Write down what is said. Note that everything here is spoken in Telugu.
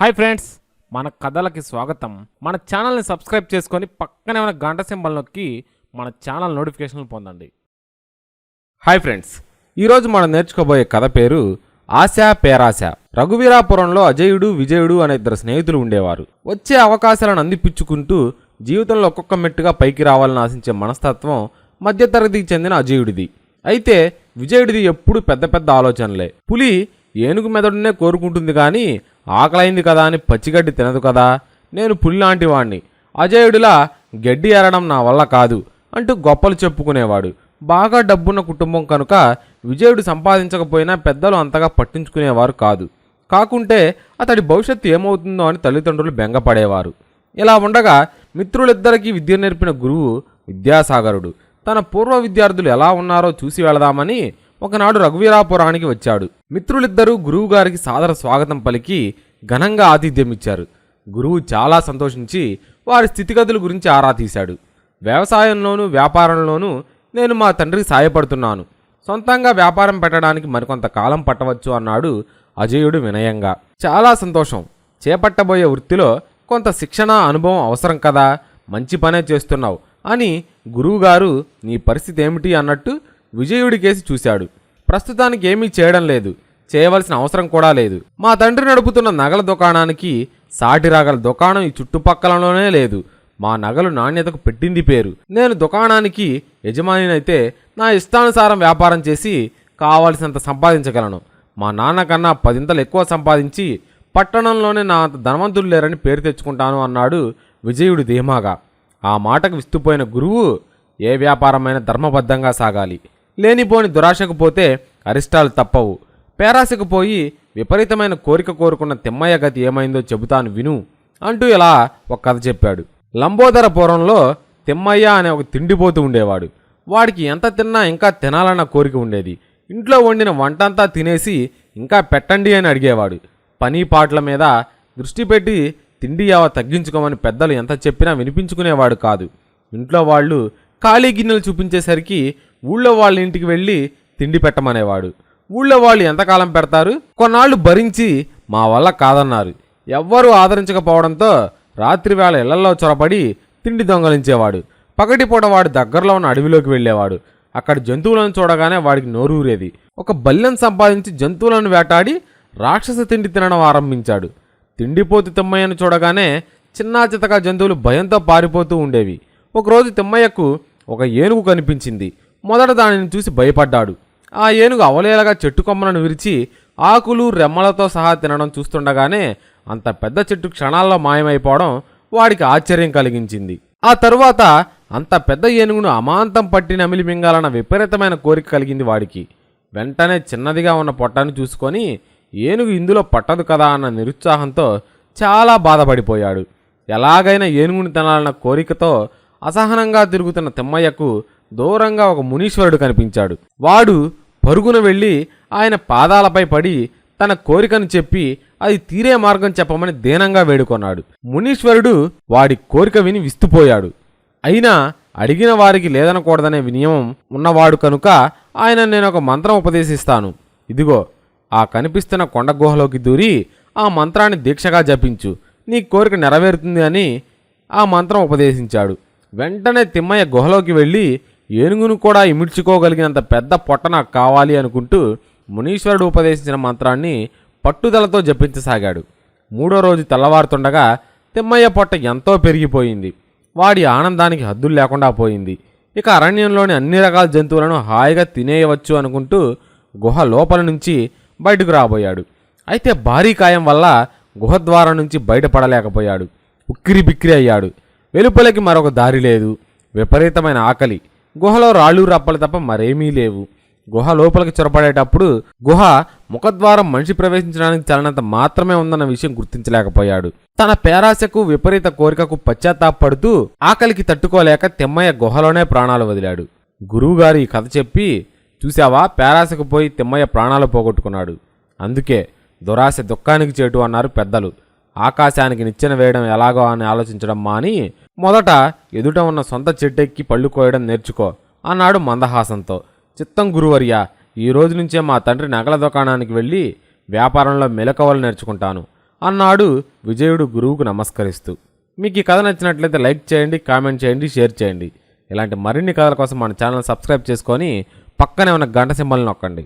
హాయ్ ఫ్రెండ్స్ మన కథలకి స్వాగతం. మన ఛానల్ని సబ్స్క్రైబ్ చేసుకొని పక్కనే ఉన్న గంట సింబల్ నొక్కి మన ఛానల్ నోటిఫికేషన్లు పొందండి. హాయ్ ఫ్రెండ్స్ ఈరోజు మనం నేర్చుకోబోయే కథ పేరు ఆశ పేరాశ. రఘువీరాపురంలో అజయుడు విజయుడు అనే ఇద్దరు స్నేహితులు ఉండేవారు. వచ్చే అవకాశాలను అందిపుచ్చుకుంటూ జీవితంలో ఒక్కొక్క మెట్టుగా పైకి రావాలని ఆశించే మనస్తత్వం మధ్యతరగతికి చెందిన అజయుడిది. అయితే విజయుడిది ఎప్పుడు పెద్ద పెద్ద ఆలోచనలే. పులి ఏనుగు మెదడునే కోరుకుంటుంది కానీ ఆకలైంది కదా అని పచ్చిగడ్డి తినదు కదా? నేను పులిలాంటి వాణ్ణి. అజయుడిలా గడ్డి ఎరడం నా వల్ల కాదు అంటూ గొప్పలు చెప్పుకునేవాడు. బాగా డబ్బున్న కుటుంబం కనుక విజయుడు సంపాదించకపోయినా పెద్దలు అంతగా పట్టించుకునేవారు కాదు. కాకుంటే అతడి భవిష్యత్తు ఏమవుతుందో అని తల్లిదండ్రులు బెంగపడేవారు. ఇలా ఉండగా మిత్రులిద్దరికీ విద్య నేర్పిన గురువు విద్యాసాగరుడు. తన పూర్వ విద్యార్థులు ఎలా ఉన్నారో చూసి వెళదామని ఒకనాడు రఘువీరాపురానికి వచ్చాడు. మిత్రులిద్దరూ గురువుగారికి సాదర స్వాగతం పలికి ఘనంగా ఆతిథ్యం ఇచ్చారు. గురువు చాలా సంతోషించి వారి స్థితిగతుల గురించి ఆరా తీశాడు. వ్యవసాయంలోనూ వ్యాపారంలోనూ నేను మా తండ్రికి సాయపడుతున్నాను. సొంతంగా వ్యాపారం పెట్టడానికి మరికొంత కాలం పట్టవచ్చు అన్నాడు అజయుడు వినయంగా. చాలా సంతోషం. చేపట్టబోయే వృత్తిలో కొంత శిక్షణ అనుభవం అవసరం కదా. మంచి పనే చేస్తున్నావు అని గురువుగారు నీ పరిస్థితి ఏమిటి? అన్నట్టు విజయుడి కేసి చూశాడు. ప్రస్తుతానికి ఏమీ చేయడం లేదు. చేయవలసిన అవసరం కూడా లేదు. మా తండ్రి నడుపుతున్న నగల దుకాణానికి సాటి రాగల దుకాణం ఈ చుట్టుపక్కలలోనే లేదు. మా నగలు నాణ్యతకు పెట్టింది పేరు. నేను దుకాణానికి యజమానినైతే నా ఇష్టానుసారం వ్యాపారం చేసి కావలసినంత సంపాదించగలను. మా నాన్నకన్నా పదింతలు ఎక్కువ సంపాదించి పట్టణంలోనే నా అంత ధనవంతులు లేరని పేరు తెచ్చుకుంటాను అన్నాడు విజయుడు ధీమాగా. ఆ మాటకు విస్తుపోయిన గురువు ఏ వ్యాపారమైన ధర్మబద్ధంగా సాగాలి. లేనిపోని దురాశకు పోతే అరిష్టాలు తప్పవు. పేరాశకు పోయి విపరీతమైన కోరిక కోరుకున్న తిమ్మయ్య గతి ఏమైందో చెబుతాను విను అంటూ ఇలా ఒక కథ చెప్పాడు. లంబోదరపురంలో తిమ్మయ్య అనే ఒక తిండిపోతూ ఉండేవాడు. వాడికి ఎంత తిన్నా ఇంకా తినాలన్న కోరిక ఉండేది. ఇంట్లో వండిన వంటంతా తినేసి ఇంకా పెట్టండి అని అడిగేవాడు. పని పాటల మీద దృష్టి పెట్టి తిండి యావ తగ్గించుకోమని పెద్దలు ఎంత చెప్పినా వినిపించుకునేవాడు కాదు. ఇంట్లో వాళ్ళు ఖాళీ గిన్నెలు చూపించేసరికి ఊళ్ళో వాళ్ళ ఇంటికి వెళ్ళి తిండి పెట్టమనేవాడు. ఊళ్ళో వాళ్ళు ఎంతకాలం పెడతారు? కొన్నాళ్ళు భరించి మా వల్ల కాదన్నారు. ఎవ్వరూ ఆదరించకపోవడంతో రాత్రివేళ ఇళ్ళలో చొరబడి తిండి దొంగలించేవాడు. పగటిపూట వాడు దగ్గరలో ఉన్న అడవిలోకి వెళ్ళేవాడు. అక్కడ జంతువులను చూడగానే వాడికి నోరూరేది. ఒక బల్లెం సంపాదించి జంతువులను వేటాడి రాక్షస తిండి తినడం ఆరంభించాడు. తిండిపోతు తిమ్మయ్యను చూడగానే చిన్నాచితక జంతువులు భయంతో పారిపోతూ ఉండేవి. ఒకరోజు తిమ్మయ్యకు ఒక ఏనుగు కనిపించింది. మొదట దానిని చూసి భయపడ్డాడు. ఆ ఏనుగు అవలేలగా చెట్టు కొమ్మలను విరిచి ఆకులు రెమ్మలతో సహా తినడం చూస్తుండగానే అంత పెద్ద చెట్టు క్షణాల్లో మాయమైపోవడం వాడికి ఆశ్చర్యం కలిగించింది. ఆ తరువాత అంత పెద్ద ఏనుగును అమాంతం పట్టి నమిలి మింగాలన్న విపరీతమైన కోరిక కలిగింది వాడికి. వెంటనే చిన్నదిగా ఉన్న పొట్టను చూసుకొని ఏనుగు ఇందులో పట్టదు కదా అన్న నిరుత్సాహంతో చాలా బాధపడిపోయాడు. ఎలాగైనా ఏనుగుని తినాలన్న కోరికతో అసహనంగా తిరుగుతున్న తిమ్మయ్యకు దూరంగా ఒక మునీశ్వరుడు కనిపించాడు. వాడు పరుగున వెళ్ళి ఆయన పాదాలపై పడి తన కోరికను చెప్పి అది తీరే మార్గం చెప్పమని దీనంగా వేడుకొన్నాడు. మునీశ్వరుడు వాడి కోరిక విని విస్తుపోయాడు. అయినా అడిగిన వారికి లేదనకూడదనే వినియమం ఉన్నవాడు కనుక ఆయన నేను ఒక మంత్రం ఉపదేశిస్తాను. ఇదిగో ఆ కనిపిస్తున్న కొండ గుహలోకి దూరి ఆ మంత్రాన్ని దీక్షగా జపించు. నీ కోరిక నెరవేరుతుంది అని ఆ మంత్రం ఉపదేశించాడు. వెంటనే తిమ్మయ్య గుహలోకి వెళ్ళి ఏనుగును కూడా ఇమిడ్చుకోగలిగినంత పెద్ద పొట్ట నాకు కావాలి అనుకుంటూ మునీశ్వరుడు ఉపదేశించిన మంత్రాన్ని పట్టుదలతో జపించసాగాడు. మూడో రోజు తెల్లవారుతుండగా తిమ్మయ్య పొట్ట ఎంతో పెరిగిపోయింది. వాడి ఆనందానికి హద్దులు లేకుండా పోయింది. ఇక అరణ్యంలోని అన్ని రకాల జంతువులను హాయిగా తినేయవచ్చు అనుకుంటూ గుహ లోపల నుంచి బయటకు రాబోయాడు. అయితే భారీ కాయం వల్ల గుహద్వారం నుంచి బయటపడలేకపోయాడు. ఉక్కిరి బిక్కిరి అయ్యాడు. వెలుపలికి మరొక దారి లేదు. విపరీతమైన ఆకలి. గుహలో రాళ్ళు రప్పలు తప్ప మరేమీ లేవు. గుహ లోపలికి చొరపడేటప్పుడు గుహ ముఖద్వారం మనిషి ప్రవేశించడానికి చలనంత మాత్రమే ఉందన్న విషయం గుర్తించలేకపోయాడు. తన పేరాశకు విపరీత కోరికకు పశ్చాత్తాపడుతూ ఆకలికి తట్టుకోలేక తిమ్మయ్య గుహలోనే ప్రాణాలు వదిలాడు. గురువుగారు ఈ కథ చెప్పి చూశావా? పేరాశకు పోయి తిమ్మయ్య ప్రాణాలు పోగొట్టుకున్నాడు. అందుకే దురాశ దుఃఖానికి చేటు అన్నారు పెద్దలు. ఆకాశానికి నిచ్చెన వేయడం ఎలాగో అని ఆలోచించడం మాని మొదట ఎదుట ఉన్న సొంత చెట్టెక్కి పళ్ళు కోయడం నేర్చుకో అన్నాడు మందహాసంతో. చిత్తం గురువర్య ఈ రోజు నుంచే మా తండ్రి నగల దుకాణానికి వెళ్ళి వ్యాపారంలో మెలకువలు నేర్చుకుంటాను అన్నాడు విజయుడు గురువుకు నమస్కరిస్తూ. మీకు ఈ కథ నచ్చినట్లయితే లైక్ చేయండి కామెంట్ చేయండి షేర్ చేయండి. ఇలాంటి మరిన్ని కథల కోసం మన ఛానల్ సబ్స్క్రైబ్ చేసుకొని పక్కనే ఉన్న గంట సింబల్ నొక్కండి.